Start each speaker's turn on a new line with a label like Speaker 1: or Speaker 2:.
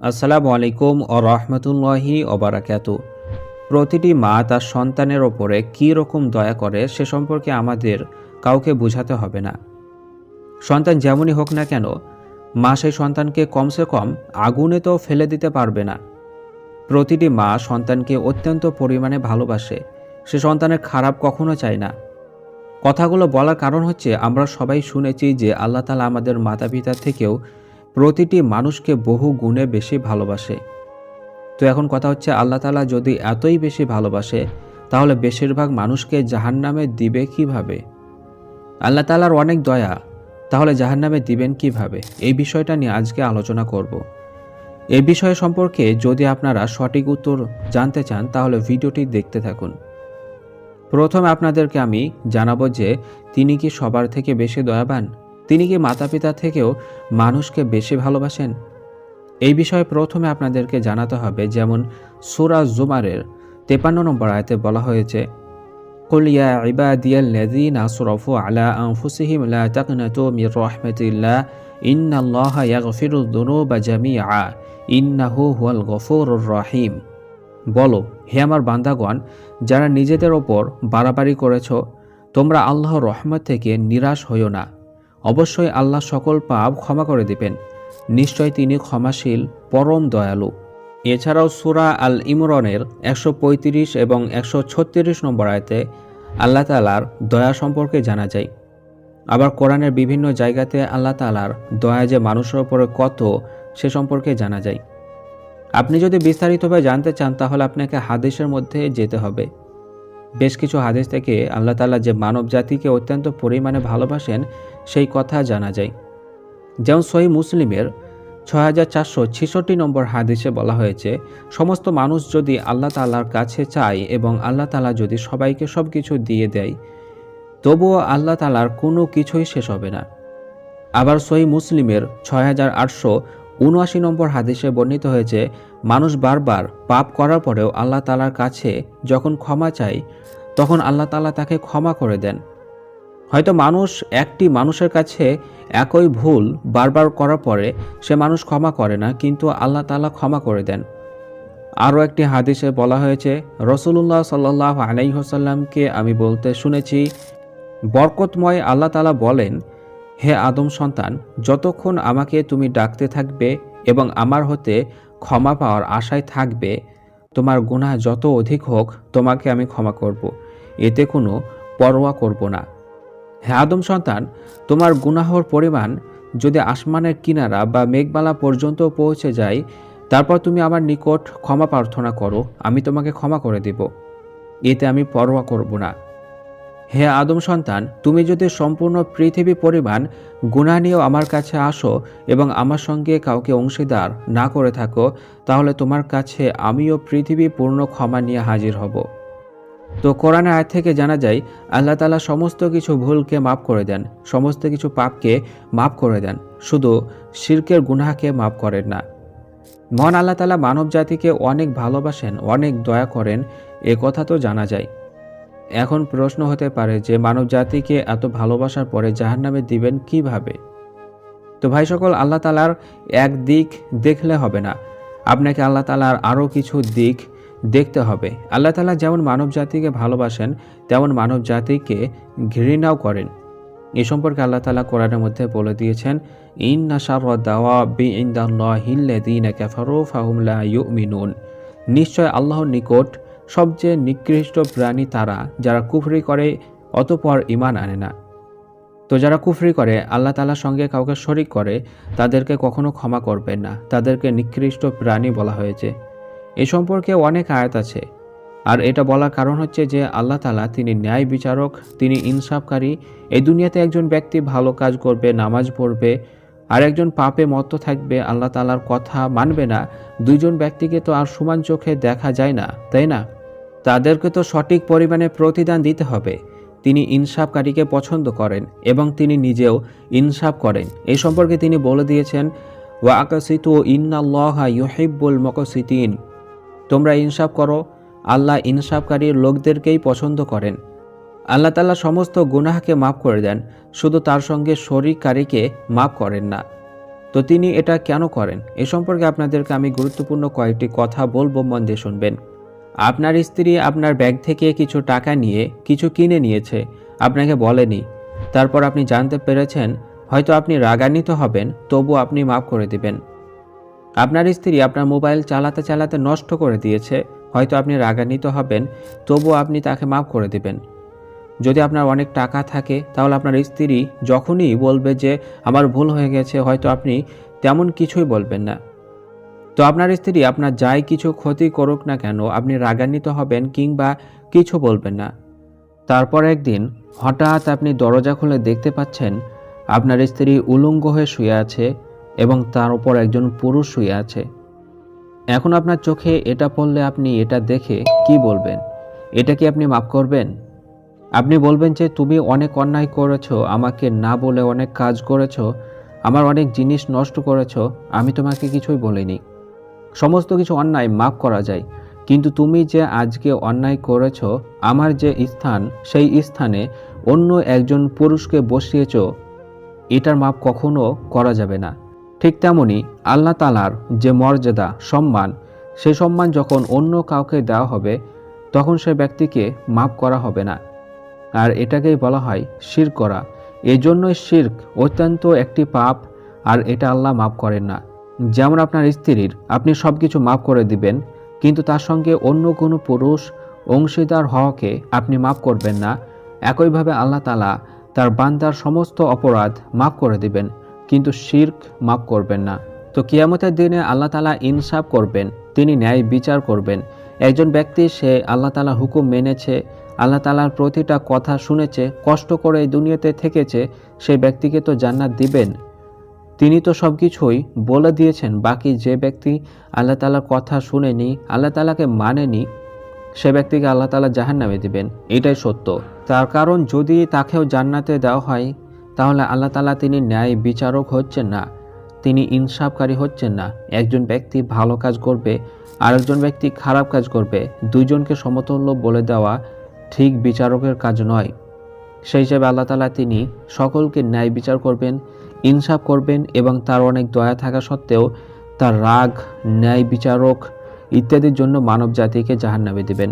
Speaker 1: আসসালামু আলাইকুম ও রহমতুল্লাহি ওবারাকাত প্রতিটি মা তার সন্তানের ওপরে কী রকম দয়া করে সে সম্পর্কে আমাদের কাউকে বোঝাতে হবে না। সন্তান যেমনই হোক না কেন, মা সেই সন্তানকে কমসে কম আগুনে তো ফেলে দিতে পারবে না। প্রতিটি মা সন্তানকে অত্যন্ত পরিমাণে ভালোবাসে, সে সন্তানের খারাপ কখনো চায় না। কথাগুলো বলার কারণ হচ্ছে আমরা সবাই শুনেছি যে আল্লাহ তালা আমাদের মাতা পিতার থেকেও প্রতিটি মানুষকে বহু গুণে বেশি ভালোবাসে। তো এখন কথা হচ্ছে, আল্লাহ তালা যদি এতই বেশি ভালোবাসে, তাহলে বেশিরভাগ মানুষকে জাহান্নামে দিবে কীভাবে? আল্লাহ তালার অনেক দয়া, তাহলে জাহান্নামে দিবেন কীভাবে? এই বিষয়টা নিয়ে আজকে আলোচনা করব। এই বিষয় সম্পর্কে যদি আপনারা সঠিক উত্তর জানতে চান, তাহলে ভিডিওটি দেখতে থাকুন। প্রথমে আপনাদেরকে আমি জানাব যে, তিনি কি সবার থেকে বেশি দয়াবান? তিনি কি মাতা পিতা থেকেও মানুষকে বেশি ভালোবাসেন? এই বিষয়ে প্রথমে আপনাদেরকে জানাতে হবে, যেমন সুরা জুমারের তেপান্ন নম্বর আয়তে বলা হয়েছে কুলিয়া ইবাদিয়াল লাযীনা আসরাফু আলা আনফুসিহিম লা তাকনাতু মির রাহমাতিল্লাহ, ইন্নাল্লাহা ইয়াগফিরুদ যুনুবা জামিআ, ইন্নাহু হুয়াল গফুরুর রহিম। বলো, হে আমার বান্দাগণ, যারা নিজেদের ওপর বাড়াবাড়ি করেছ, তোমরা আল্লাহর রহমত থেকে নিরাশ হইও না। অবশ্যই আল্লাহ সকল পাপ ক্ষমা করে দিবেন। নিশ্চয় তিনি ক্ষমাশীল, পরম দয়ালু। এছাড়াও সুরা আল ইমরনের একশো পঁয়ত্রিশ এবং একশো ছত্রিশ নম্বর আয়তে আল্লাহ তালার দয়া সম্পর্কে জানা যায়। আবার কোরআনের বিভিন্ন জায়গাতে আল্লাহ তালার দয়া যে মানুষের ওপরে কত, সে সম্পর্কে জানা যায়। আপনি যদি বিস্তারিতভাবে জানতে চান, তাহলে আপনাকে হাদিসের মধ্যে যেতে হবে। বেশ কিছু হাদিস থেকে আল্লাহ তালা যে মানব জাতিকে অত্যন্ত পরিমাণে ভালোবাসেন সেই কথা জানা যায়। যেমন সহি মুসলিমের ছয় হাজার চারশো ছেষট্টি নম্বর হাদিসে বলা হয়েছে, সমস্ত মানুষ যদি আল্লাহ তালার কাছে চায় এবং আল্লাহ তালা যদি সবাইকে সব কিছু দিয়ে দেয়, তবুও আল্লাহ তালার কোনো কিছুই শেষ হবে না। আবার সহি মুসলিমের ছয় হাজার আটশো উনআশি নম্বর হাদিসে বর্ণিত হয়েছে, মানুষ বারবার পাপ করার পরেও আল্লাহ তালার কাছে যখন ক্ষমা চায়, তখন আল্লাহ তালা তাকে ক্ষমা করে দেন। হয়তো মানুষ একটি মানুষের কাছে একই ভুল বারবার করার পরে সে মানুষ ক্ষমা করে না, কিন্তু আল্লাহ তালা ক্ষমা করে দেন আরও একটি হাদিসে বলা হয়েছে রসুল্লাহ সাল্লাহ আলাইহসাল্লামকে আমি বলতে শুনেছি, বরকতময় আল্লাহ তালা বলেন, হে আদম সন্তান, যতক্ষণ আমাকে তুমি ডাকতে থাকবে এবং আমার হতে ক্ষমা পাওয়ার আশায় থাকবে, তোমার গুনাহ যত অধিক হোক, তোমাকে আমি ক্ষমা করব। এতে কোনো পরোয়া করব না হে আদম সন্তান, তোমার গুনাহর পরিমাণ যদি আসমানের কিনারা বা মেঘমালা পর্যন্ত পৌঁছে যায়, তারপর তুমি আমার নিকট ক্ষমা প্রার্থনা করো, আমি তোমাকে ক্ষমা করে দেব। এতে আমি পরোয়া করব না। হে আদম সন্তান, তুমি যদি সম্পূর্ণ পৃথিবী পরিমাণ গুণা নিয়েও আমার কাছে আসো এবং আমার সঙ্গে কাউকে অংশীদার না করে থাকো, তাহলে তোমার কাছে আমিও পৃথিবী পূর্ণ ক্ষমা নিয়ে হাজির হব। তো কোরআনের আয় থেকে জানা যায়, আল্লাহ তালা সমস্ত কিছু ভুলকে মাফ করে দেন, সমস্ত কিছু পাপকে মাফ করে দেন, শুধু শির্কের গুনাহকে মাফ করেন না। মহান আল্লাহ তালা মানব জাতিকে অনেক ভালোবাসেন, অনেক দয়া করেন, এ কথা তো জানা যায়। এখন প্রশ্ন হতে পারে যে, মানব জাতিকে এত ভালোবাসার পরে জাহান্নামে দিবেন কীভাবে? তো ভাই সকল, আল্লাহ তালার এক দিক দেখলে হবে না। আপনাকে আল্লাহ তালার আরও কিছু দিক দেখতে হবে। আল্লাহ তালা যেমন মানব জাতিকে ভালোবাসেন, তেমন মানব জাতিকে ঘৃণাও করেন। এ সম্পর্কে আল্লাহ তালা কোরআনের মধ্যে বলে দিয়েছেন ইন ইউমিনুন। নিশ্চয় আল্লাহর নিকট সবচেয়ে নিকৃষ্ট প্রাণী তারা, যারা কুফরি করে, অতপর ইমান আনে না। তো যারা কুফরি করে, আল্লাহ তালার সঙ্গে কাউকে শরিক করে, তাদেরকে কখনো ক্ষমা করবেন না। তাদেরকে নিকৃষ্ট প্রাণী বলা হয়েছে। এ সম্পর্কে অনেক আয়াত আছে। আর এটা বলার কারণ হচ্ছে যে আল্লাহ তালা তিনি ন্যায় বিচারক, তিনি ইনসাফকারী এই দুনিয়াতে একজন ব্যক্তি ভালো কাজ করবে, নামাজ পড়বে, আর একজন পাপে মত্ত থাকবে, আল্লাহ তালার কথা মানবে না। দুইজন ব্যক্তিকে তো আর সমান চোখে দেখা যায় না, তাই না? তাদেরকে তো সঠিক পরিমাণে প্রতিদান দিতে হবে। তিনি ইনসাফকারীকে পছন্দ করেন এবং তিনি নিজেও ইনসাফ করেন। এই সম্পর্কে তিনি বলে দিয়েছেন, ওয়া আকাশিত ইন্নাল্লাহা ইউহিব্বুল মকসিতিন। তোমরা ইনসাফ করো, আল্লাহ ইনসাফকারীর লোকদেরকেই পছন্দ করেন। আল্লাহ তাল্লাহ সমস্ত গুনাহকে মাফ করে দেন, শুধু তার সঙ্গে শরিককারীকে মাফ করেন না। তো তিনি এটা কেন করেন? এ সম্পর্কে আপনাদেরকে আমি গুরুত্বপূর্ণ কয়েকটি কথা বলব, মন দিয়ে শুনবেন। আপনার স্ত্রী আপনার ব্যাগ থেকে কিছু টাকা নিয়ে কিছু কিনে নিয়েছে, আপনাকে বলেনি। তারপর আপনি জানতে পেরেছেন, হয়তো আপনি রাগান্বিত হবেন তবু আপনি মাফ করে দিবেন। আপনার স্ত্রী আপনার মোবাইল চালাতে চালাতে নষ্ট করে দিয়েছে, হয়তো আপনি রাগান্বিত হবেন, তবুও আপনি তাকে মাফ করে দেবেন। যদি আপনার অনেক টাকা থাকে, তাহলে আপনার স্ত্রী যখনই বলবে যে আমার ভুল হয়ে গেছে, হয়তো আপনি তেমন কিছুই বলবেন না। তো আপনার স্ত্রী আপনার যাই কিছু ক্ষতি করুক না কেন, আপনি রাগান্বিত হবেন কিংবা কিছু বলবেন না। তারপর একদিন হঠাৎ আপনি দরজা খুলে দেখতে পাচ্ছেন, আপনার স্ত্রী উলঙ্গ হয়ে শুয়ে আছে এবং তার উপর একজন পুরুষ শুয়ে আছে। এখন আপনার চোখে এটা পড়লে আপনি এটা দেখে কি বলবেন? এটা কি আপনি মাফ করবেন? আপনি বলবেন যে, তুমি অনেক অন্যায় করেছ, আমাকে না বলে অনেক কাজ করেছ, আমার অনেক জিনিস নষ্ট করেছ, আমি তোমাকে কিছুই বলিনি। সমস্ত কিছু অন্যায় মাফ করা যায়। কিন্তু তুমি যে আজকে অন্যায় করেছ, আমার যে স্থান, সেই স্থানে অন্য একজন পুরুষকে বসিয়েছ, এটার মাপ কখনো করা যাবে না। ঠিক তেমনি আল্লাহ তালার যে মর্যাদা, সম্মান, সে সম্মান যখন অন্য কাউকে দেওয়া হবে, তখন সে ব্যক্তিকে মাফ করা হবে না। আর এটাকেই বলা হয় শির করা। এজন্যই শির্ক অত্যন্ত একটি পাপ, আর এটা আল্লাহ মাফ করেন না। যেমন আপনার স্ত্রীর, আপনি সব কিছু মাফ করে দিবেন, কিন্তু তার সঙ্গে অন্য কোনো পুরুষ, অংশীদার হওয়াকে আপনি মাফ করবেন না। একইভাবে আল্লাহ তালা তার বান্দার সমস্ত অপরাধ মাফ করে দিবেন। কিন্তু শির্ক মাফ করবেন না। তো কিয়ামতের দিনে আল্লাহ তালা ইনসাফ করবেন, তিনি ন্যায় বিচার করবেন। একজন ব্যক্তি, সে আল্লাহ তালা হুকুম মেনেছে, আল্লাহ তালার প্রতিটা কথা শুনেছে, কষ্ট করে এই দুনিয়াতে থেকেছে, সেই ব্যক্তিকে তো জান্নাত দিবেন। তিনি তো সব কিছুই বলে দিয়েছেন, বাকি যে ব্যক্তি আল্লাহ তালার কথা শুনেনি, আল্লাহ তালাকে মানেনি, সে ব্যক্তিকে আল্লাহ তালা জাহান নামে দিবেন। এটাই সত্য। তার কারণ যদি তাকেও জান্নাতে দেওয়া হয় তাহলে আল্লাহ তালা তিনি ন্যায় বিচারক হচ্ছেন না, তিনি ইনসাফকারী হচ্ছেন না। একজন ব্যক্তি ভালো কাজ করবে, আরেকজন ব্যক্তি খারাপ কাজ করবে। দুইজনকে সমতুল্য বলে দেওয়া ঠিক বিচারকের কাজ নয়। সেই হিসেবে আল্লাহ তালা তিনি সকলকে ন্যায় বিচার করবেন, ইনসাফ করবেন এবং তার অনেক দয়া থাকা সত্ত্বেও তার রাগ, ন্যায় বিচারক ইত্যাদির জন্য মানব জাতিকে জাহান্নামে দেবেন।